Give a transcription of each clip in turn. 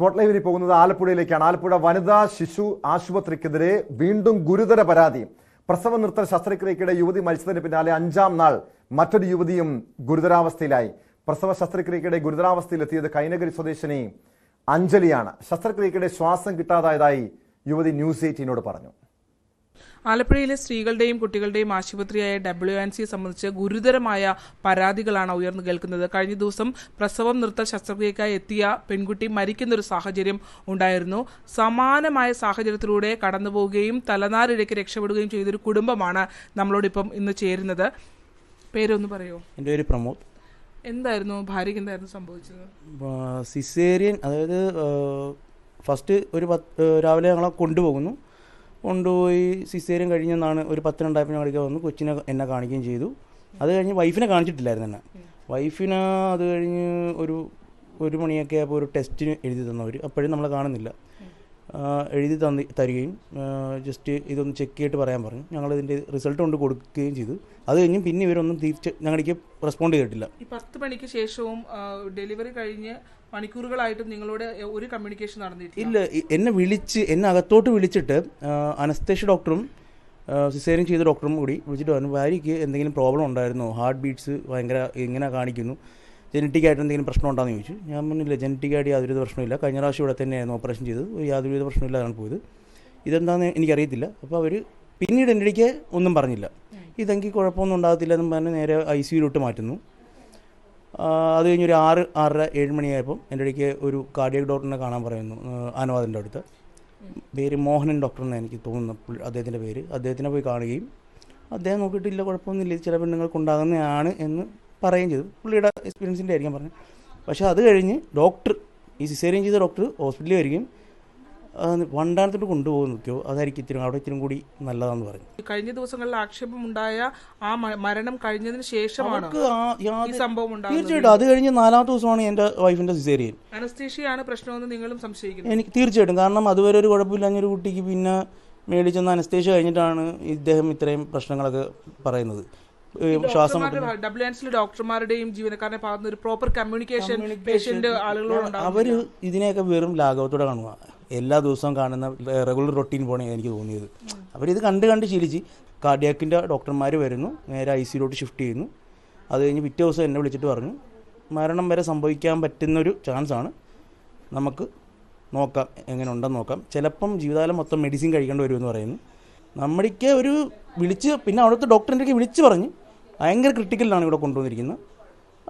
Spot ലൈവിന് പോകുന്നത് ആലപ്പുഴയിലേക്കാണ്. ആലപ്പുഴ വനിതാ ശിശു ആശുപത്രിക്കെതിരെ വീണ്ടും ഗുരുതര പരാതി. പ്രസവ നിർത്തൽ ശസ്ത്രക്രിയക്കിടെ യുവതി മരിച്ചതിന് പിന്നാലെ അഞ്ചാം നാൾ മറ്റൊരു യുവതിയും ഗുരുതരാവസ്ഥയിലായി. പ്രസവ ശസ്ത്രക്രിയക്കിടെ ഗുരുതരാവസ്ഥയിലെത്തിയത് കൈനഗരി സ്വദേശിനി അഞ്ജലിയാണ്. ശസ്ത്രക്രിയക്കിടെ ശ്വാസം കിട്ടാതായതായി യുവതി ന്യൂസ് എയ്റ്റീനോട് പറഞ്ഞു. ആലപ്പുഴയിലെ സ്ത്രീകളുടെയും കുട്ടികളുടെയും ആശുപത്രിയായ ഡബ്ല്യു എൻ സിയെ സംബന്ധിച്ച് ഗുരുതരമായ പരാതികളാണ് ഉയർന്നു കേൾക്കുന്നത്. കഴിഞ്ഞ ദിവസം പ്രസവം നിർത്തൽ ശസ്ത്രക്രിയക്കായി എത്തിയ പെൺകുട്ടി മരിക്കുന്നൊരു സാഹചര്യം ഉണ്ടായിരുന്നു. സമാനമായ സാഹചര്യത്തിലൂടെ കടന്നുപോവുകയും തലനാരിഴയ്ക്ക് രക്ഷപ്പെടുകയും ചെയ്തൊരു കുടുംബമാണ് നമ്മളോടിപ്പം ഇന്ന് ചേരുന്നത്. പേരൊന്ന് പറയുമോ എന്റെ പേര് പ്രമോദ്. എന്തായിരുന്നു? ഭാര്യയ്ക്ക് എന്തായിരുന്നു സംഭവിച്ചത്? സിസേറിയൻ അതായത് ഫസ്റ്റ് ഒരു പത്ത് രാവിലെ ഞങ്ങളെ കൊണ്ടുപോകുന്നു. കൊണ്ടുപോയി സിസേരിയൻ കഴിഞ്ഞെന്നാണ് ഒരു പത്തിനുണ്ടായപ്പോൾ ഞങ്ങളിലേക്ക് വന്നു കൊച്ചിനെ എന്നെ കാണിക്കുകയും ചെയ്തു. അത് കഴിഞ്ഞ് വൈഫിനെ കാണിച്ചിട്ടില്ലായിരുന്നു എന്നെ. വൈഫിനെ അത് കഴിഞ്ഞ് ഒരു ഒരു മണിയൊക്കെ ആയപ്പോൾ ഒരു ടെസ്റ്റിന് എഴുതി തന്നവർ അപ്പോഴും നമ്മളെ കാണുന്നില്ല. എഴുതി തന്നി തരികയും ജസ്റ്റ് ഇതൊന്ന് ചെക്ക് ചെയ്തിട്ട് പറയാൻ പറഞ്ഞു. ഞങ്ങൾ ഇതിന്റെ റിസൾട്ട് കൊണ്ട് കൊടുക്കുകയും ചെയ്തു. അത് കഴിഞ്ഞ് പിന്നെ ഇവരൊന്നും തിരിച്ച് ഞങ്ങളിലേക്ക് റെസ്പോണ്ട് ചെയ്തിട്ടില്ല. ഈ പത്ത് മണിക്ക് ശേഷവും ഡെലിവറി കഴിഞ്ഞ് മണിക്കൂറുകളായിട്ടും നിങ്ങളോട് ഒരു കമ്മ്യൂണിക്കേഷൻ നടന്നിട്ടില്ല? ഇല്ല എന്നെ വിളിച്ച് എന്നെ അകത്തോട്ട് വിളിച്ചിട്ട് അനസ്തേഷ്യ ഡോക്ടറും സിസേറിയൻ ചെയ്ത ഡോക്ടറും കൂടി വിളിച്ചിട്ട് പറഞ്ഞു ഭാര്യയ്ക്ക് എന്തെങ്കിലും പ്രോബ്ലം ഉണ്ടായിരുന്നു? ഹാർട്ട് ബീറ്റ്സ് ഭയങ്കര ഇങ്ങനെ കാണിക്കുന്നു. ജനറ്റിക് ആയിട്ട് എന്തെങ്കിലും പ്രശ്നം ഉണ്ടോയെന്ന് ചോദിച്ചു. ഞാൻ പറഞ്ഞില്ല ജനറ്റിക് ആയിട്ട് യാതൊരു പ്രശ്നമില്ല. കഴിഞ്ഞ പ്രാവശ്യം ഇവിടെ തന്നെയായിരുന്നു ഓപ്പറേഷൻ ചെയ്തത്. ഒരു യാതൊരുവിധ പ്രശ്നമില്ലാതാണ് പോയത്. ഇതെന്താണെന്ന് എനിക്കറിയത്തില്ല. അപ്പോൾ അവർ പിന്നീട് എന്റെ ഇടയ്ക്ക് ഒന്നും പറഞ്ഞില്ല. ഇതെങ്കിൽ കുഴപ്പമൊന്നും ഉണ്ടാകത്തില്ല എന്നും പറഞ്ഞ് നേരെ ഐ സിയിലോട്ട് മാറ്റുന്നു. അത് കഴിഞ്ഞ് ഒരു ആറ് ആറര ഏഴ് മണിയായപ്പം എന്റെ ഇടയ്ക്ക് ഒരു കാർഡിയക് ഡോക്ടറിനെ കാണാൻ പറയുന്നു. ആനവാദിന്റെ അടുത്ത്. പേര് മോഹനൻ ഡോക്ടർ എന്നാണ് എനിക്ക് തോന്നുന്നു അദ്ദേഹത്തിന്റെ പേര്. അദ്ദേഹത്തിനെ പോയി കാണുകയും അദ്ദേഹം നോക്കിയിട്ടില്ല കുഴപ്പമൊന്നുമില്ല. ചില പെണ്ണുങ്ങൾക്ക് ഉണ്ടാകുന്നതാണ് എന്ന് പറയുകയും ചെയ്തു. പുള്ളിയുടെ എക്സ്പീരിയൻസിന്റെ ആയിരിക്കും പറഞ്ഞത്. പക്ഷേ അത് കഴിഞ്ഞ് ഡോക്ടർ ഈ സിസേറിയൻ ചെയ്ത ഡോക്ടർ ഹോസ്പിറ്റലിൽ വരികയും വണ്ടാനത്തോട്ട് കൊണ്ടുപോകുന്ന നിൽക്കുമോ അതായിരിക്കും ഇത്തിരി അവിടെ ഇത്തിരി കൂടി നല്ലതാണെന്ന് പറഞ്ഞു. കഴിഞ്ഞ ദിവസങ്ങളിൽ ആക്ഷേപമുണ്ടായ ആ മരണം കഴിഞ്ഞതിന് ശേഷമാണ് സംഭവം തീർച്ചയായിട്ടും. അത് കഴിഞ്ഞ് നാലാമത്തെ ദിവസമാണ് എന്റെ വൈഫിന്റെ സിസേറിയൻ അനസ്തീഷിയാണ് പ്രശ്നമെന്ന് നിങ്ങളും സംശയിക്കുന്നു. എനിക്ക് തീർച്ചയായിട്ടും. കാരണം അതുവരെ ഒരു കുഴപ്പമില്ലാഞ്ഞൊരു കുട്ടിക്ക് പിന്നെ മേടിച്ചെന്ന് അനസ്തേഷ്യ കഴിഞ്ഞിട്ടാണ് ഇദ്ദേഹം ഇത്രയും പ്രശ്നങ്ങളൊക്കെ പറയുന്നത്. ശ്വാസം ഡോക്ടർമാരുടെയും ജീവനക്കാരനെ ഒരു പ്രോപ്പർ കമ്മ്യൂണിക്കേഷൻ പേഷ്യന്റ് ആളുകളോട് അവർ ഇതിനെയൊക്കെ വെറും ലാഘവത്തോടെ കാണുക എല്ലാ ദിവസവും കാണുന്ന റെഗുലർ റൊട്ടീൻ പോണേ എനിക്ക് തോന്നിയത്. അവരിത് കണ്ട് കണ്ട് ശീലിച്ച് കാർഡിയാക്കിന്റെ ഡോക്ടർമാർ വരുന്നു നേരെ ഐ സിയിലോട്ട് ഷിഫ്റ്റ് ചെയ്യുന്നു. അത് കഴിഞ്ഞ് പിറ്റേ ദിവസം എന്നെ വിളിച്ചിട്ട് പറഞ്ഞു മരണം വരെ സംഭവിക്കാൻ പറ്റുന്നൊരു ചാൻസാണ് നമുക്ക് നോക്കാം എങ്ങനെ ഉണ്ടെന്ന് നോക്കാം. ചിലപ്പം ജീവിതകാലം മൊത്തം മെഡിസിൻ കഴിക്കേണ്ടി വരുമെന്ന് പറയുന്നു. നമ്മുടെ ഒരു വിളിച്ച് പിന്നെ അവിടുത്തെ ഡോക്ടറിന്റെ വിളിച്ച് പറഞ്ഞ് ഭയങ്കര ക്രിട്ടിക്കലിലാണ് ഇവിടെ കൊണ്ടുവന്നിരിക്കുന്നത്.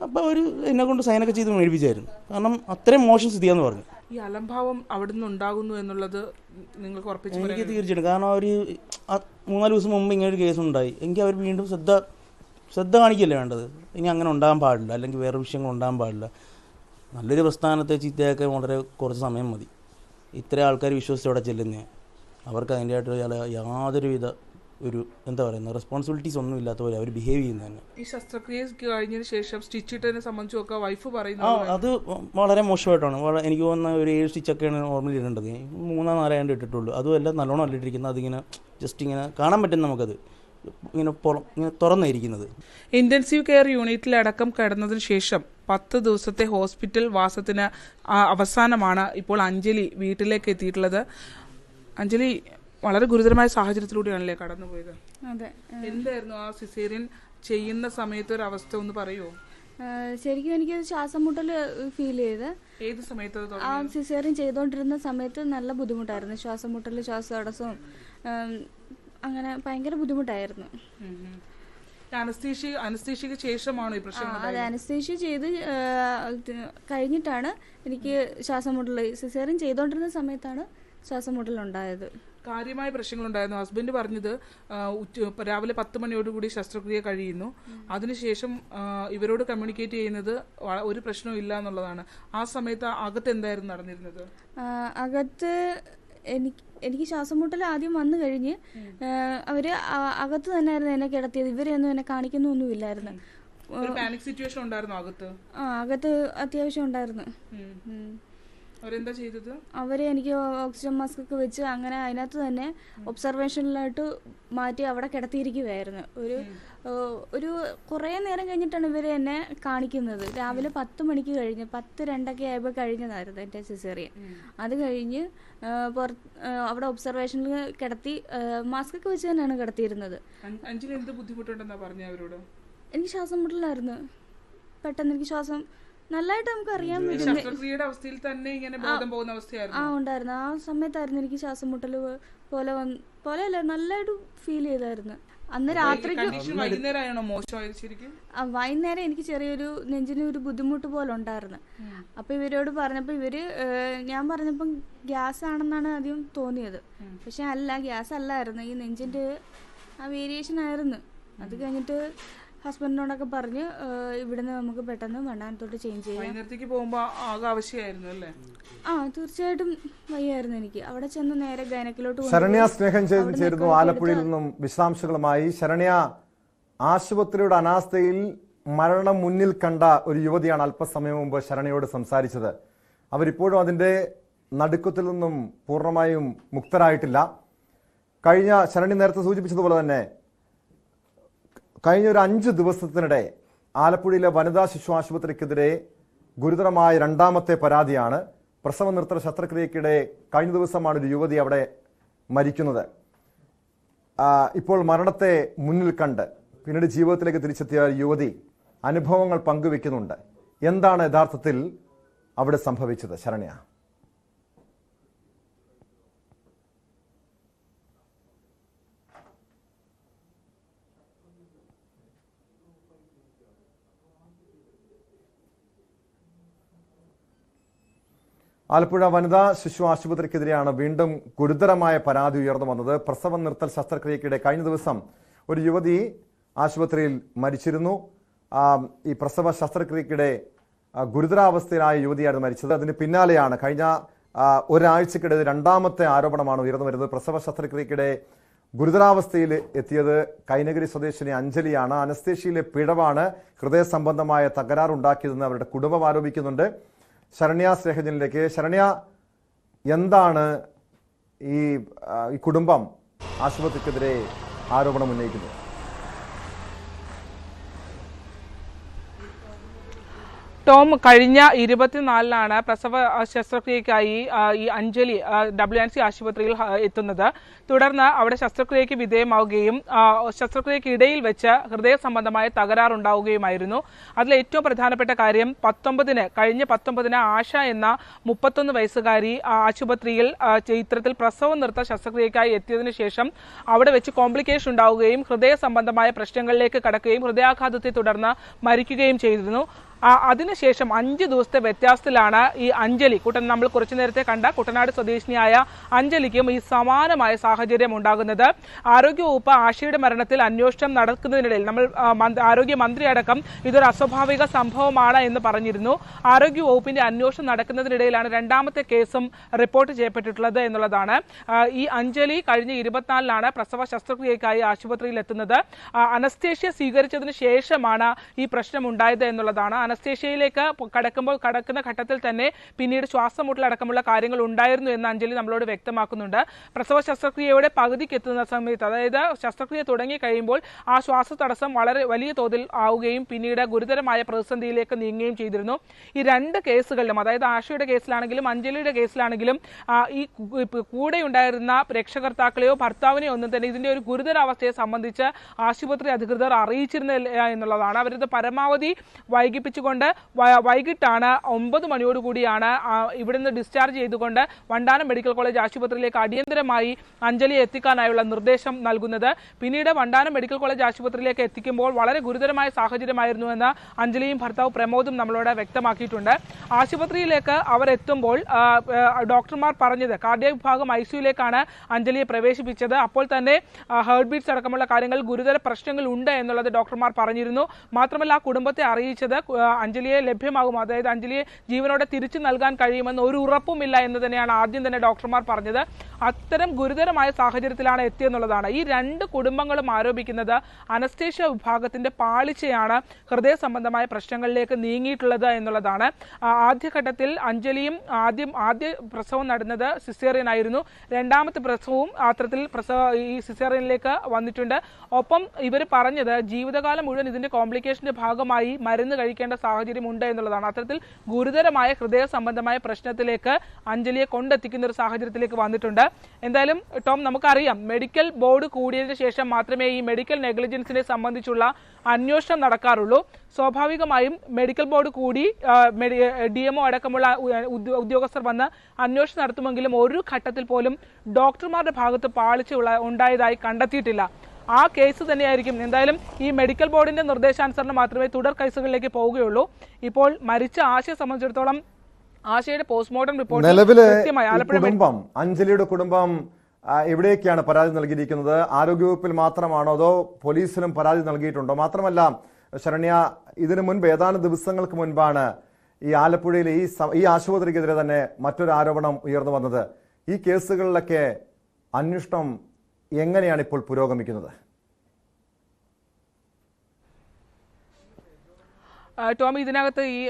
അപ്പോൾ അവർ എന്നെ കൊണ്ട് സൈനൊക്കെ ചെയ്ത് മേടിപ്പിച്ചായിരുന്നു. കാരണം അത്രയും മോശം സ്ഥിതിയാന്ന് പറഞ്ഞു. ഈ അലംഭാവം അവിടെ നിന്ന് ഉണ്ടാകുന്നു എന്നുള്ളത് നിങ്ങൾക്ക് ഉറപ്പിച്ചു എനിക്ക് തീർച്ചയായിട്ടും. കാരണം അവർ മൂന്നാൽ ദിവസം മുമ്പ് ഇങ്ങനെ ഒരു കേസ് ഉണ്ടായി. എങ്കിൽ അവർ വീണ്ടും ശ്രദ്ധ ശ്രദ്ധ കാണിക്കല്ലേ വേണ്ടത്? ഇനി അങ്ങനെ ഉണ്ടാകാൻ പാടില്ല. അല്ലെങ്കിൽ വേറെ വിഷയങ്ങൾ ഉണ്ടാകാൻ പാടില്ല. നല്ലൊരു പ്രസ്ഥാനത്തെ ചീത്തയൊക്കെ വളരെ കുറച്ച് സമയം മതി. ഇത്ര ആൾക്കാർ വിശ്വസിച്ച് അവിടെ ചെല്ലുന്നേ. അവർക്ക് അതിന്റെതായിട്ട് ആയിട്ട് യാതൊരുവിധ ഒരു എന്താ പറയുന്ന റെസ്പോൺസിബിലിറ്റീസ് ഒന്നും ഇല്ലാത്ത പോലെ അവർ ബിഹേവ് ചെയ്യുന്നത് തന്നെ. ഈ ശസ്ത്രക്രിയ കഴിഞ്ഞതിന് ശേഷം സ്റ്റിച്ച് ഇട്ടതിനെ സംബന്ധിച്ച് നോക്കുക വൈഫ് പറയുന്നത് ആ അത് വളരെ മോശമായിട്ടാണ്. എനിക്ക് തോന്നുന്ന ഒരു ഏഴ് സ്റ്റിച്ചൊക്കെയാണ് നോർമലി ഇടേണ്ടത്. മൂന്നാം നാലോ ഇട്ടിട്ടുള്ളൂ. അതുമല്ല നല്ലോണം അല്ല ഇട്ടിരിക്കുന്നത്. അതിങ്ങനെ ജസ്റ്റ് ഇങ്ങനെ കാണാൻ പറ്റും നമുക്കത്. ഇങ്ങനെ ഇങ്ങനെ തുറന്നിരിക്കുന്നത് ഇന്റൻസീവ് കെയർ യൂണിറ്റിൽ അടക്കം കിടന്നതിന് ശേഷം പത്ത് ദിവസത്തെ ഹോസ്പിറ്റൽ വാസത്തിന് അവസാനമാണ് ഇപ്പോൾ അഞ്ജലി വീട്ടിലേക്ക് എത്തിയിട്ടുള്ളത്. അഞ്ജലി വളരെ ഗുരുതരമായ സാഹചര്യത്തിലൂടെയാണല്ലേ കടന്നുപോയത്? അതെ. എന്തായിരുന്നു ആ സിസേറിയൻ ചെയ്യുന്ന സമയത്ത് ഒരു അവസ്ഥ ഒന്ന് പറയുമോ ശരിക്കും എനിക്ക് ശ്വാസം മുട്ടൽ ഫീൽ ചെയ്ത്. ഏത് സമയത്ത് ആ സിസേറിയൻ ചെയ്തുകൊണ്ടിരുന്ന സമയത്ത് നല്ല ബുദ്ധിമുട്ടായിരുന്നു. ശ്വാസം മുട്ടൽ ശ്വാസതടസ്സവും അങ്ങനെ ഭയങ്കര ബുദ്ധിമുട്ടായിരുന്നു. അനസ്തീഷ്യ അനസ്തീഷ്യക്ക് ശേഷമാണ് ഈ പ്രശ്നം അതെ. അനസ്തീഷ്യ ചെയ്ത് കഴിഞ്ഞിട്ടാണ് എനിക്ക് ശ്വാസം മുട്ടൽ സിസേറിയൻ ചെയ്തുകൊണ്ടിരുന്ന സമയത്താണ് ശ്വാസം മുട്ടൽ ഉണ്ടായത് കാര്യമായ പ്രശ്നങ്ങളുണ്ടായിരുന്നു. ഹസ്ബൻഡ് പറഞ്ഞത് രാവിലെ പത്ത് മണിയോടുകൂടി ശസ്ത്രക്രിയ കഴിയുന്നു. അതിനുശേഷം ഇവരോട് കമ്മ്യൂണിക്കേറ്റ് ചെയ്യുന്നത് ഒരു പ്രശ്നവും ഇല്ല എന്നുള്ളതാണ്. ആ സമയത്ത് അകത്ത് എന്തായിരുന്നു നടന്നിരുന്നത്? അകത്ത് എനിക്ക് എനിക്ക് ശ്വാസം മുട്ടൽ ആദ്യം വന്നു കഴിഞ്ഞ് അവർ അകത്ത് തന്നെയായിരുന്നു എന്നെ കിടത്തിയത്. ഇവരെയൊന്നും എന്നെ കാണിക്കുന്നൊന്നുമില്ലായിരുന്നു പാനിക് സിറ്റുവേഷൻ ഉണ്ടായിരുന്നു അകത്ത്? ആ അകത്ത് അത്യാവശ്യം ഉണ്ടായിരുന്നു. അവരെന്താ ചെയ്തത്? അവർ എനിക്ക് ഓക്സിജൻ മാസ്ക് ഒക്കെ വെച്ച് അങ്ങനെ അതിനകത്ത് തന്നെ ഒബ്സർവേഷനിലായിട്ട് മാറ്റി അവിടെ കിടത്തിയിരിക്കുകയായിരുന്നു ഒരു ഒരു കുറേ നേരം കഴിഞ്ഞിട്ടാണ് ഇവർ എന്നെ കാണിക്കുന്നത്. രാവിലെ പത്ത് മണിക്ക് കഴിഞ്ഞ് പത്ത് രണ്ടൊക്കെ ആയപ്പോൾ കഴിഞ്ഞതായിരുന്നു എന്റെ സിസേറിയൻ. അത് കഴിഞ്ഞ് പുറത്ത് അവിടെ ഒബ്സർവേഷനിൽ കിടത്തി മാസ്ക് ഒക്കെ വെച്ച് തന്നെയാണ് കിടത്തിയിരുന്നത്. എനിക്ക് ശ്വാസം മുട്ടലായിരുന്നു. പെട്ടെന്ന് എനിക്ക് ശ്വാസം നല്ലതായിട്ട് നമുക്ക് അറിയാൻ പറ്റും. അവസ്ഥയിൽ തന്നെ ഇങ്ങനെ ബോധം പോകുന്ന ആ അവസ്ഥയായിരുന്നു ഉണ്ടായിരുന്നു. ആ സമയത്തായിരുന്നു എനിക്ക് ശ്വാസം മുട്ടൽ പോലെ വന്ന് പോലെയല്ല നല്ലതായിട്ട് ഫീൽ ചെയ്തായിരുന്നു. അന്ന് ആ, വൈകുന്നേരം എനിക്ക് ചെറിയൊരു നെഞ്ചിന് ഒരു ബുദ്ധിമുട്ട് പോലെ ഉണ്ടായിരുന്നു. അപ്പൊ ഇവരോട് പറഞ്ഞപ്പോ ഇവർ ഞാൻ പറഞ്ഞപ്പം ഗ്യാസ് ആണെന്നാണ് ആദ്യം തോന്നിയത്. പക്ഷെ അല്ല ഗ്യാസ് അല്ലായിരുന്നു. ഈ നെഞ്ചിന്റെ ആ വേരിയേഷൻ ആയിരുന്നു. അത് കഴിഞ്ഞിട്ട് ഹസ്ബൻഡിനോടൊക്കെ പറഞ്ഞ് ഇവിടുന്ന് നമുക്ക് പെട്ടെന്ന് വണ്ടാനത്തോട്ട് ചേഞ്ച് ചെയ്യാം. ആകെ ആവശ്യമായിരുന്നു അല്ലേ? ആ തീർച്ചയായിട്ടും വയ്യായിരുന്നു എനിക്ക്. അവിടെ ചെന്ന് നേരെ ഗൈനക്കിലോട്ട് ശരണ്യ സ്നേഹം ചേരുന്നു ആലപ്പുഴയിൽ നിന്നും വിശദാംശങ്ങളുമായി. ശരണ്യ ആശുപത്രിയുടെ അനാസ്ഥയിൽ മരണം മുന്നിൽ കണ്ട ഒരു യുവതിയാണ് അല്പസമയം മുമ്പ് ശരണയോട് സംസാരിച്ചത്. അവരിപ്പോഴും അതിന്റെ നടുക്കത്തിൽ നിന്നും പൂർണമായും മുക്തരായിട്ടില്ല. കഴിഞ്ഞ ശരണി നേരത്തെ സൂചിപ്പിച്ചതുപോലെ തന്നെ കഴിഞ്ഞ ഒരു അഞ്ച് ദിവസത്തിനിടെ ആലപ്പുഴയിലെ വനിതാ ശിശു ആശുപത്രിക്കെതിരെ ഗുരുതരമായ രണ്ടാമത്തെ പരാതിയാണ് പ്രസവ നിർത്തല ശസ്ത്രക്രിയക്കിടെ കഴിഞ്ഞ ദിവസമാണ് ഒരു യുവതി അവിടെ മരിക്കുന്നത്. ഇപ്പോൾ മരണത്തെ മുന്നിൽ കണ്ട് പിന്നീട് ജീവിതത്തിലേക്ക് തിരിച്ചെത്തിയ യുവതി അനുഭവങ്ങൾ പങ്കുവെക്കുന്നുണ്ട്. എന്താണ് യഥാർത്ഥത്തിൽ അവിടെ സംഭവിച്ചത്? ശരണ്യ. ആലപ്പുഴ വനിതാ ശിശു ആശുപത്രിക്കെതിരെയാണ് വീണ്ടും ഗുരുതരമായ പരാതി ഉയർന്നു വന്നത്. പ്രസവം നിർത്തൽ ശസ്ത്രക്രിയക്കിടെ കഴിഞ്ഞ ദിവസം ഒരു യുവതി ആശുപത്രിയിൽ മരിച്ചിരുന്നു. ഈ പ്രസവ ശസ്ത്രക്രിയക്കിടെ ഗുരുതരാവസ്ഥയിലായ യുവതിയാണ് മരിച്ചത്. അതിന് പിന്നാലെയാണ് കഴിഞ്ഞ ഒരാഴ്ചക്കിടെ രണ്ടാമത്തെ ആരോപണമാണ് ഉയർന്നു വരുന്നത്. പ്രസവ ശസ്ത്രക്രിയക്കിടെ ഗുരുതരാവസ്ഥയിൽ എത്തിയത് കൈനഗിരി സ്വദേശിനി അഞ്ജലിയാണ്. അനസ്തേഷ്യയിലെ പിഴവാണ് ഹൃദയ സംബന്ധമായ തകരാറുണ്ടാക്കിയതെന്ന് അവരുടെ കുടുംബം ആരോപിക്കുന്നുണ്ട്. ശരണ്യ സ്നേഹജനിലേക്ക്. ശരണ്യ എന്താണ് ഈ കുടുംബം ആശുപത്രിക്കെതിരെ ആരോപണം ഉന്നയിക്കുന്നത്? ടോം കഴിഞ്ഞ ഇരുപത്തിനാലിനാണ് പ്രസവ ശസ്ത്രക്രിയക്കായി ഈ അഞ്ജലി ഡബ്ല്യു എൻ സി ആശുപത്രിയിൽ എത്തുന്നത്. തുടർന്ന് അവിടെ ശസ്ത്രക്രിയയ്ക്ക് വിധേയമാവുകയും ശസ്ത്രക്രിയക്കിടയിൽ വെച്ച് ഹൃദയ സംബന്ധമായ തകരാറുണ്ടാവുകയുമായിരുന്നു. അതിൽ ഏറ്റവും പ്രധാനപ്പെട്ട കാര്യം പത്തൊമ്പതിന് കഴിഞ്ഞ പത്തൊമ്പതിന് ആശ എന്ന മുപ്പത്തൊന്ന് വയസ്സുകാരി ആശുപത്രിയിൽ ഇത്തരത്തിൽ പ്രസവ നിർത്ത ശസ്ത്രക്രിയക്കായി എത്തിയതിനു ശേഷം അവിടെ വെച്ച് കോംപ്ലിക്കേഷൻ ഉണ്ടാവുകയും ഹൃദയ സംബന്ധമായ പ്രശ്നങ്ങളിലേക്ക് കടക്കുകയും ഹൃദയാഘാതത്തെ തുടർന്ന് മരിക്കുകയും ചെയ്തിരുന്നു. അതിനുശേഷം അഞ്ച് ദിവസത്തെ വ്യത്യാസത്തിലാണ് ഈ അഞ്ജലി. കുട്ടൻ നമ്മൾ കുറച്ചു നേരത്തെ കണ്ട കുട്ടനാട് സ്വദേശിനിയായ അഞ്ജലിക്കും ഈ സമാനമായ സാഹചര്യം ഉണ്ടാകുന്നത്. ആരോഗ്യവകുപ്പ് ആശയുടെ മരണത്തിൽ അന്വേഷണം നടക്കുന്നതിനിടയിൽ നമ്മൾ ആരോഗ്യമന്ത്രി അടക്കം ഇതൊരു അസ്വാഭാവിക സംഭവമാണ് എന്ന് പറഞ്ഞിരുന്നു. ആരോഗ്യവകുപ്പിന്റെ അന്വേഷണം നടക്കുന്നതിനിടയിലാണ് രണ്ടാമത്തെ കേസും റിപ്പോർട്ട് ചെയ്യപ്പെട്ടിട്ടുള്ളത് എന്നുള്ളതാണ്. ഈ അഞ്ജലി കഴിഞ്ഞ ഇരുപത്തിനാലിലാണ് പ്രസവ ശസ്ത്രക്രിയക്കായി ആശുപത്രിയിൽ എത്തുന്നത് അനസ്തേഷ്യ സ്വീകരിച്ചതിന് ശേഷമാണ് ഈ പ്രശ്നം ഉണ്ടായത് എന്നുള്ളതാണ്. അനസ്തേഷ്യയിലേക്ക് കടക്കുമ്പോൾ കടക്കുന്ന ഘട്ടത്തിൽ തന്നെ പിന്നീട് ശ്വാസം ശ്വാസമുട്ടലടക്കമുള്ള കാര്യങ്ങൾ ഉണ്ടായിരുന്നു എന്ന് അഞ്ജലി നമ്മളോട് വ്യക്തമാക്കുന്നുണ്ട്. പ്രസവ ശസ്ത്രക്രിയയുടെ പകുതിക്ക് എത്തുന്ന സമയത്ത് അതായത് ശസ്ത്രക്രിയ തുടങ്ങി കഴിയുമ്പോൾ ആ ശ്വാസ തടസ്സം വളരെ വലിയ തോതിൽ ആവുകയും പിന്നീട് ഗുരുതരമായ പ്രതിസന്ധിയിലേക്ക് നീങ്ങുകയും ചെയ്തിരുന്നു. ഈ രണ്ട് കേസുകളിലും അതായത് ആഷയുടെ കേസിലാണെങ്കിലും അഞ്ജലിയുടെ കേസിലാണെങ്കിലും ഈ കൂടെ ഉണ്ടായിരുന്ന രക്ഷകർത്താക്കളെയോ ഭർത്താവിനെയോ ഒന്നും തന്നെ ഇതിന്റെ ഒരു ഗുരുതരാവസ്ഥയെ സംബന്ധിച്ച് ആശുപത്രി അധികൃതർ അറിയിച്ചിരുന്നില്ല എന്നുള്ളതാണ്. അവരിത് പരമാവധി വൈകിപ്പിച്ചുകൊണ്ട് വ- വൈകിട്ടാണ് ഒമ്പത് മണിയോടുകൂടിയാണ് ഇവിടുന്ന് ഡിസ്ചാർജ് ചെയ്തുകൊണ്ട് വണ്ടാനം മെഡിക്കൽ കോളേജ് ആശുപത്രിയിലേക്ക് അടിയന്തരമായി അഞ്ജലിയെ എത്തിക്കാനായുള്ള നിർദ്ദേശം നൽകുന്നത്. പിന്നീട് വണ്ടാനം മെഡിക്കൽ കോളേജ് ആശുപത്രിയിലേക്ക് എത്തിക്കുമ്പോൾ വളരെ ഗുരുതരമായ സാഹചര്യമായിരുന്നുവെന്ന് അഞ്ജലിയും ഭർത്താവ് പ്രമോദും നമ്മളോട് വ്യക്തമാക്കിയിട്ടുണ്ട്. ആശുപത്രിയിലേക്ക് അവർ എത്തുമ്പോൾ ഡോക്ടർമാർ പറഞ്ഞത് കാർഡിയ വിഭാഗം ഐ സിയുലേക്കാണ് അഞ്ജലിയെ പ്രവേശിപ്പിച്ചത്. അപ്പോൾ തന്നെ ഹേർട്ട് ബീറ്റ്സ് അടക്കമുള്ള കാര്യങ്ങൾ ഗുരുതര പ്രശ്നങ്ങൾ ഉണ്ട് എന്നുള്ളത് ഡോക്ടർമാർ പറഞ്ഞിരുന്നു. മാത്രമല്ല ആ കുടുംബത്തെ അറിയിച്ചത് അഞ്ജലിയെ ലഭ്യമാകും അതായത് അഞ്ജലിയെ ജീവനോടെ തിരിച്ചു നൽകാൻ കഴിയുമെന്ന് ഒരു ഉറപ്പുമില്ല എന്ന് തന്നെയാണ് ആദ്യം തന്നെ ഡോക്ടർമാർ പറഞ്ഞത്. അത്തരം ഗുരുതരമായ സാഹചര്യത്തിലാണ് എത്തിയെന്നുള്ളതാണ്. ഈ രണ്ട് കുടുംബങ്ങളും ആരോപിക്കുന്നത് അനസ്തേഷ്യ വിഭാഗത്തിന്റെ പാളിച്ചയാണ് ഹൃദയ സംബന്ധമായ പ്രശ്നങ്ങളിലേക്ക് നീങ്ങിയിട്ടുള്ളത് എന്നുള്ളതാണ്. ആദ്യഘട്ടത്തിൽ അഞ്ജലിയും ആദ്യം ആദ്യ പ്രസവം നടന്നത് സിസേറിയൻ ആയിരുന്നു. രണ്ടാമത്തെ പ്രസവവും അത്തരത്തിൽ പ്രസവ ഈ സിസേറിയനിലേക്ക് വന്നിട്ടുണ്ട്. ഒപ്പം ഇവർ പറഞ്ഞത് ജീവിതകാലം മുഴുവൻ ഇതിന്റെ കോംപ്ലിക്കേഷന്റെ ഭാഗമായി മരുന്ന് കഴിക്കേണ്ട സാഹചര്യം ഉണ്ട് എന്നുള്ളതാണ്. അത്തരത്തിൽ ഗുരുതരമായ ഹൃദയ സംബന്ധമായ പ്രശ്നത്തിലേക്ക് അഞ്ജലിയെ കൊണ്ടെത്തിക്കുന്ന ഒരു സാഹചര്യത്തിലേക്ക് വന്നിട്ടുണ്ട്. എന്തായാലും ടോം നമുക്കറിയാം മെഡിക്കൽ ബോർഡ് കൂടിയതിനു ശേഷം മാത്രമേ ഈ മെഡിക്കൽ നെഗ്ലിജൻസിനെ സംബന്ധിച്ചുള്ള അന്വേഷണം നടക്കാറുള്ളൂ. സ്വാഭാവികമായും മെഡിക്കൽ ബോർഡ് കൂടി ഡി എംഒ അടക്കമുള്ള ഉദ്യോഗസ്ഥർ വന്ന് അന്വേഷണം നടത്തുമെങ്കിലും ഒരു ഘട്ടത്തിൽ പോലും ഡോക്ടർമാരുടെ ഭാഗത്ത് പാളിച്ച ഉണ്ടായതായി കണ്ടെത്തിയിട്ടില്ല. ആ കേസ് തന്നെയായിരിക്കും. എന്തായാലും ഈ മെഡിക്കൽ ബോർഡിന്റെ നിർദ്ദേശാനുസരണം മാത്രമേ തുടർ കേസുകളിലേക്ക് പോവുകയുള്ളൂ. ഇപ്പോൾ മരിച്ച ആശയെ സംബന്ധിച്ചിടത്തോളം ആശയുടെ പോസ്റ്റ്മോർട്ടം റിപ്പോർട്ട് നിലവിൽ കുടുംബം അഞ്ജലിയുടെ കുടുംബം എവിടേക്കാണ് പരാതി നൽകിയിരിക്കുന്നത്? ആരോഗ്യവകുപ്പിൽ മാത്രമാണോ അതോ പോലീസിലും പരാതി നൽകിയിട്ടുണ്ടോ? മാത്രമല്ല ശരണ്യ ഇതിനു മുൻപ് ഏതാനും ദിവസങ്ങൾക്ക് മുൻപാണ് ഈ ആലപ്പുഴയിലെ ഈ ഈ ആശുപത്രിക്കെതിരെ തന്നെ മറ്റൊരു ആരോപണം ഉയർന്നു വന്നത്. ഈ കേസുകളിലൊക്കെ അന്വേഷണം എങ്ങനെയാണ് ഇപ്പോൾ പുരോഗമിക്കുന്നത്? ടോം ഇതിനകത്ത് ഈ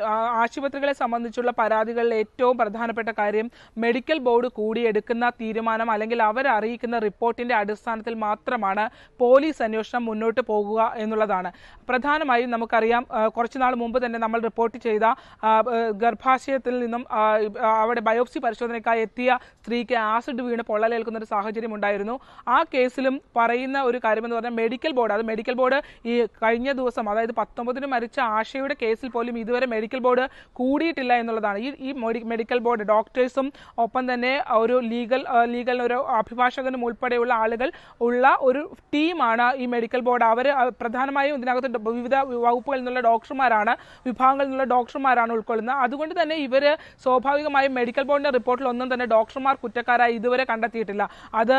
ആശുപത്രികളെ സംബന്ധിച്ചുള്ള പരാതികളിൽ ഏറ്റവും പ്രധാനപ്പെട്ട കാര്യം മെഡിക്കൽ ബോർഡ് കൂടിയെടുക്കുന്ന തീരുമാനം അല്ലെങ്കിൽ അവർ അറിയിക്കുന്ന റിപ്പോർട്ടിന്റെ അടിസ്ഥാനത്തിൽ മാത്രമാണ് പോലീസ് അന്വേഷണം മുന്നോട്ട് പോകുക എന്നുള്ളതാണ്. പ്രധാനമായും നമുക്കറിയാം കുറച്ച് നാൾ മുമ്പ് തന്നെ നമ്മൾ റിപ്പോർട്ട് ചെയ്ത ഗർഭാശയത്തിൽ നിന്നും അവിടെ ബയോപ്സി പരിശോധനയ്ക്കായി എത്തിയ സ്ത്രീക്ക് ആസിഡ് വീണ് പൊള്ളലേൽക്കുന്ന ഒരു സാഹചര്യം ഉണ്ടായിരുന്നു. ആ കേസിലും പറയുന്ന ഒരു കാര്യമെന്ന് പറഞ്ഞാൽ മെഡിക്കൽ ബോർഡ് അത് മെഡിക്കൽ ബോർഡ് ഈ കഴിഞ്ഞ ദിവസം അതായത് പത്തൊമ്പതിന് മരിച്ച ആശയുടെ കേസിൽ പോലും ഇതുവരെ മെഡിക്കൽ ബോർഡ് കൂടിയിട്ടില്ല എന്നുള്ളതാണ്. ഈ ഈ മെഡിക്കൽ ബോർഡ് ഡോക്ടേഴ്സും ഒപ്പം തന്നെ ഒരു ലീഗൽ ലീഗൽ ഒരു അഭിഭാഷകനും ഉൾപ്പെടെയുള്ള ആളുകൾ ഉള്ള ഒരു ടീമാണ് ഈ മെഡിക്കൽ ബോർഡ് അവർ പ്രധാനമായും ഇതിനകത്ത് വിവിധ വകുപ്പുകളിൽ നിന്നുള്ള ഡോക്ടർമാരാണ് വിഭാഗങ്ങളിൽ നിന്നുള്ള ഡോക്ടർമാരാണ് ഉൾക്കൊള്ളുന്നത്. അതുകൊണ്ട് തന്നെ ഇവർ സ്വാഭാവികമായും മെഡിക്കൽ ബോർഡിന്റെ റിപ്പോർട്ടിൽ ഒന്നും തന്നെ ഡോക്ടർമാർ കുറ്റക്കാരായി ഇതുവരെ കണ്ടെത്തിയിട്ടില്ല. അത്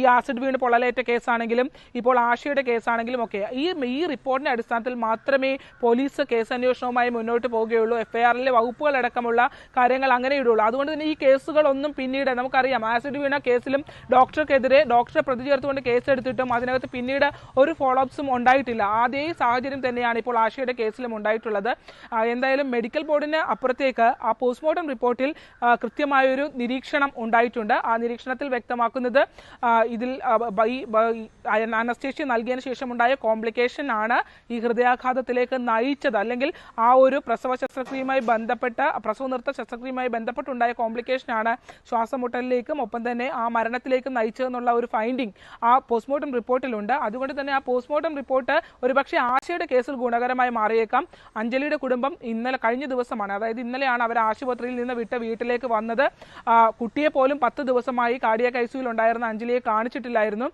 ഈ ആസിഡ് വീണ് പൊള്ളലേറ്റ കേസാണെങ്കിലും ഇപ്പോൾ ആശയുടെ കേസാണെങ്കിലും ഒക്കെ ഈ ഈ റിപ്പോർട്ടിന്റെ അടിസ്ഥാനത്തിൽ മാത്രമേ പോലീസ് കേസ് അന്വേഷണവുമായി മുന്നോട്ട് പോവുകയുള്ളൂ. എഫ്ഐആറിലെ വകുപ്പുകളടക്കമുള്ള കാര്യങ്ങൾ അങ്ങനെ ഇടുള്ളൂ അതുകൊണ്ട് തന്നെ ഈ കേസുകളൊന്നും പിന്നീട് നമുക്കറിയാം. ആസിഡ് വീണ കേസിലും ഡോക്ടർക്കെതിരെ ഡോക്ടറെ പ്രതി ചേർത്തുകൊണ്ട് കേസെടുത്തിട്ടും അതിനകത്ത് പിന്നീട് ഒരു ഫോളോ അപ്സും ഉണ്ടായിട്ടില്ല. അതേ സാഹചര്യം തന്നെയാണ് ഇപ്പോൾ ആശയുടെ കേസിലും ഉണ്ടായിട്ടുള്ളത്. എന്തായാലും മെഡിക്കൽ ബോർഡിന് അപ്പുറത്തേക്ക് ആ പോസ്റ്റ്മോർട്ടം റിപ്പോർട്ടിൽ കൃത്യമായൊരു നിരീക്ഷണം ഉണ്ടായിട്ടുണ്ട്. ആ നിരീക്ഷണത്തിൽ വ്യക്തമാക്കുന്നത് ഇതിൽ അനസ്തേഷ്യ നൽകിയതിനു ശേഷമുണ്ടായ കോംപ്ലിക്കേഷൻ ആണ് ഈ ഹൃദയാഘാതത്തിലേക്ക് നയിച്ചത്. അല്ലെങ്കിൽ ആ ഒരു പ്രസവ ശസ്ത്രക്രിയയുമായി ബന്ധപ്പെട്ട പ്രസവ നൃത്ത ശസ്ത്രക്രിയയുമായി ബന്ധപ്പെട്ടുണ്ടായ കോംപ്ലിക്കേഷൻ ആണ് ശ്വാസമുട്ടലിലേക്കും ഒപ്പം തന്നെ ആ മരണത്തിലേക്കും നയിച്ചതെന്നുള്ള ഒരു ഫൈൻഡിങ് ആ പോസ്റ്റ്മോർട്ടം റിപ്പോർട്ടിലുണ്ട് അതുകൊണ്ട് തന്നെ ആ പോസ്റ്റ്മോർട്ടം റിപ്പോർട്ട് ഒരുപക്ഷെ ആശയുടെ കേസിൽ ഗുണകരമായി മാറിയേക്കാം. അഞ്ജലിയുടെ കുടുംബം ഇന്നലെ കഴിഞ്ഞ ദിവസമാണ് അതായത് ഇന്നലെയാണ് അവർ ആശുപത്രിയിൽ നിന്ന് വിട്ട വീട്ടിലേക്ക് വന്നത്. കുട്ടിയെ പോലും പത്ത് ദിവസമായി കാർഡിയക് ഐസിയിൽ ഉണ്ടായിരുന്ന അഞ്ജലിയെ കാണിച്ചിട്ടില്ലായിരുന്നു.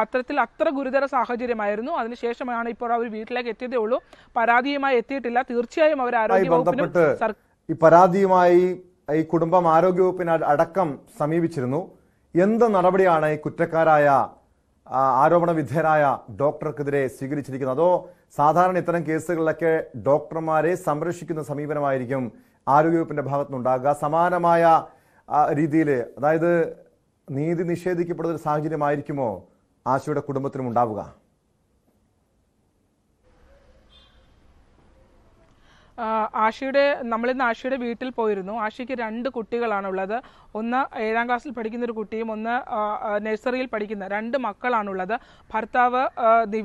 അത്തരത്തിൽ അത്ര ഗുരുതര സാഹചര്യമായിരുന്നു. അതിനുശേഷമാണ് ഇപ്പോൾ അവർ വീട്ടിലേക്ക് എത്തിയതേ ഉള്ളൂ. പരാതിയുമായി എത്തിയിട്ടില്ല. തീർച്ചയായും അവർ ബന്ധപ്പെട്ട് ഈ പരാതിയുമായി ഈ കുടുംബം ആരോഗ്യവകുപ്പിന് അടക്കം സമീപിച്ചിരുന്നു. എന്ത് നടപടിയാണ് ഈ കുറ്റക്കാരായ ആരോപണ വിധേയരായ ഡോക്ടർക്കെതിരെ സ്വീകരിച്ചിരിക്കുന്നത്? അതോ സാധാരണ ഇത്തരം കേസുകളിലൊക്കെ ഡോക്ടർമാരെ സംരക്ഷിക്കുന്ന സമീപനമായിരിക്കും ആരോഗ്യവകുപ്പിന്റെ ഭാഗത്തുനിന്നുണ്ടാകുക. സമാനമായ രീതിയിൽ അതായത് നീതി നിഷേധിക്കപ്പെടുന്ന ഒരു സാഹചര്യമായിരിക്കുമോ ആശയുടെ കുടുംബത്തിനും ഉണ്ടാവുക ആ, ആഷയുടെ നമ്മളിന്ന് ആഷിയുടെ വീട്ടിൽ പോയിരുന്നു. ആഷിക്ക് രണ്ട് കുട്ടികളാണ് ഉള്ളത് ഒന്ന് ഏഴാം ക്ലാസ്സിൽ പഠിക്കുന്ന ഒരു കുട്ടിയും ഒന്ന് നഴ്സറിയിൽ പഠിക്കുന്ന രണ്ട് മക്കളാണുള്ളത്. ഭർത്താവ്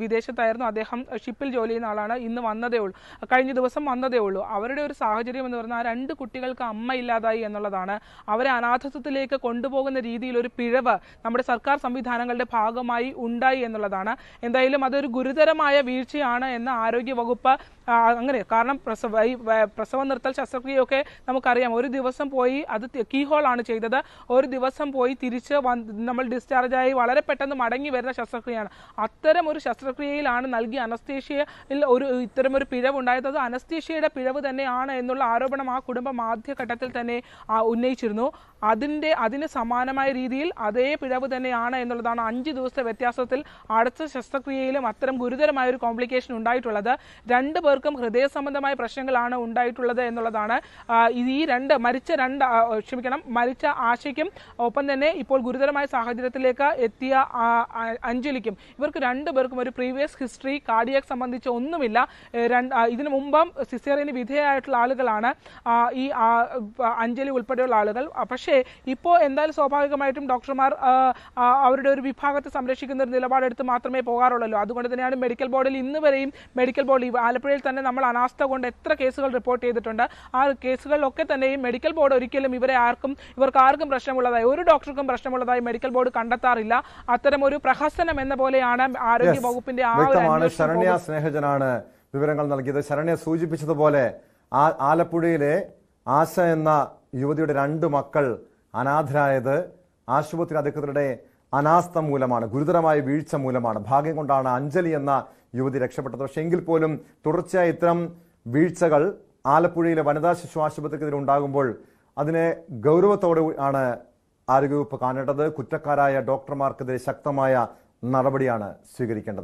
വിദേശത്തായിരുന്നു. അദ്ദേഹം ഷിപ്പിൽ ജോലി ചെയ്യുന്ന ആളാണ്. ഇന്ന് വന്നതേ ഉള്ളൂ. കഴിഞ്ഞ ദിവസം വന്നതേ ഉള്ളൂ. അവരുടെ ഒരു സാഹചര്യം എന്ന് പറഞ്ഞാൽ ആ രണ്ട് കുട്ടികൾക്ക് അമ്മ ഇല്ലാതായി എന്നുള്ളതാണ്. അവരെ അനാഥത്വത്തിലേക്ക് കൊണ്ടുപോകുന്ന രീതിയിൽ ഒരു പിഴവ് നമ്മുടെ സർക്കാർ സംവിധാനങ്ങളുടെ ഭാഗമായി ഉണ്ടായി എന്നുള്ളതാണ്. എന്തായാലും അതൊരു ഗുരുതരമായ വീഴ്ചയാണ് എന്ന് ആരോഗ്യ വകുപ്പ് അങ്ങനെ കാരണം പ്രസവ ഈ പ്രസവ നിർത്തൽ ശസ്ത്രക്രിയയൊക്കെ നമുക്കറിയാം. ഒരു ദിവസം പോയി അത് കീ ഹോൾ ആണ് ചെയ്തത്. ഒരു ദിവസം പോയി തിരിച്ച് നമ്മൾ ഡിസ്ചാർജായി വളരെ പെട്ടെന്ന് മടങ്ങി വരുന്ന ശസ്ത്രക്രിയയാണ്. അത്തരം ഒരു ശസ്ത്രക്രിയയിലാണ് നൽകിയ അനസ്തേഷ്യയിൽ ഒരു ഇത്തരം ഒരു പിഴവ് ഉണ്ടായത്. അത് അനസ്തേഷ്യയുടെ പിഴവ് തന്നെയാണ് എന്നുള്ള ആരോപണം ആ കുടുംബം ആദ്യഘട്ടത്തിൽ തന്നെ ഉന്നയിച്ചിരുന്നു. അതിന്റെ അതിന് സമാനമായ രീതിയിൽ അതേ പിഴവ് തന്നെയാണ് എന്നുള്ളതാണ് അഞ്ച് ദിവസത്തെ വ്യത്യാസത്തിൽ അടുത്ത ശസ്ത്രക്രിയയിലും അത്തരം ഗുരുതരമായ ഒരു കോംപ്ലിക്കേഷൻ ഉണ്ടായിട്ടുള്ളത്. രണ്ടു പേർക്കും ഹൃദയ സംബന്ധമായ പ്രശ്നങ്ങളാണ് ഉണ്ടായിട്ടുള്ളത് എന്നുള്ളതാണ്. ഈ രണ്ട് മരിച്ച രണ്ട് ക്ഷമിക്കണം മരിച്ച ആശയ്ക്കും ഒപ്പം തന്നെ ഇപ്പോൾ ഗുരുതരമായ സാഹചര്യത്തിലേക്ക് എത്തിയ അഞ്ജലിക്കും ഇവർക്ക് രണ്ടുപേർക്കും ഒരു പ്രീവിയസ് ഹിസ്റ്ററി കാർഡിയാക് സംബന്ധിച്ച് ഒന്നുമില്ല. രണ്ട് ഇതിനു മുമ്പും സിസേറിയന് വിധേയമായിട്ടുള്ള ആളുകളാണ് ഈ അഞ്ജലി ഉൾപ്പെടെയുള്ള ആളുകൾ. പക്ഷേ ഇപ്പോൾ എന്തായാലും സ്വാഭാവികമായിട്ടും ഡോക്ടർമാർ അവരുടെ ഒരു വിഭാഗത്തെ സംരക്ഷിക്കുന്ന ഒരു നിലപാടെടുത്ത് മാത്രമേ പോകാറുള്ളൂ അതുകൊണ്ട് തന്നെയാണ് മെഡിക്കൽ ബോർഡിൽ ഇന്ന് വരെയും മെഡിക്കൽ ബോർഡ് ആലപ്പുഴയിൽ തന്നെ നമ്മൾ അനാസ്ഥ കൊണ്ട് എത്ര കേസുകൾ റിപ്പോർട്ട് ചെയ്തിട്ടുണ്ട്. ആ കേസുകളിലൊക്കെ തന്നെയും മെഡിക്കൽ ബോർഡ് ഒരിക്കലും ഇവരെ ആർക്കും ഇവർക്ക് ആർക്കും പ്രശ്നമുള്ളതായി ഒരു ഡോക്ടർക്കും പ്രശ്നമുള്ളതായി മെഡിക്കൽ ബോർഡ് കണ്ടെത്താറില്ല. അത്തരം ഒരു പ്രഹസനം എന്ന പോലെയാണ് ആരോഗ്യ വകുപ്പിന്റെ ആ ഒരു ശരണ്യ സ്നേഹജനാണ് വിവരങ്ങൾ നൽകിയത്. ശരണ്യ സൂചിപ്പിച്ചതുപോലെ ആ- ആലപ്പുഴയിലെ ആശ എന്ന യുവതിയുടെ രണ്ട് മക്കൾ അനാഥരായത് ആശുപത്രി അധികൃതരുടെ അനാസ്ഥ മൂലമാണ് ഗുരുതരമായ വീഴ്ച മൂലമാണ്. ഭാഗ്യം കൊണ്ടാണ് അഞ്ജലി എന്ന യുവതി രക്ഷപ്പെട്ടത്. പക്ഷേ എങ്കിൽ പോലും തുടർച്ചയായി ഇത്തരം വീഴ്ചകൾ ആലപ്പുഴയിലെ വനിതാ ശിശു ആശുപത്രിക്കെതിരെ ഉണ്ടാകുമ്പോൾ അതിനെ ഗൗരവത്തോടെ ആണ് ആരോഗ്യവകുപ്പ് കാണേണ്ടത്. കുറ്റക്കാരായ ഡോക്ടർമാർക്കെതിരെ ശക്തമായ നടപടിയാണ് സ്വീകരിക്കേണ്ടത്.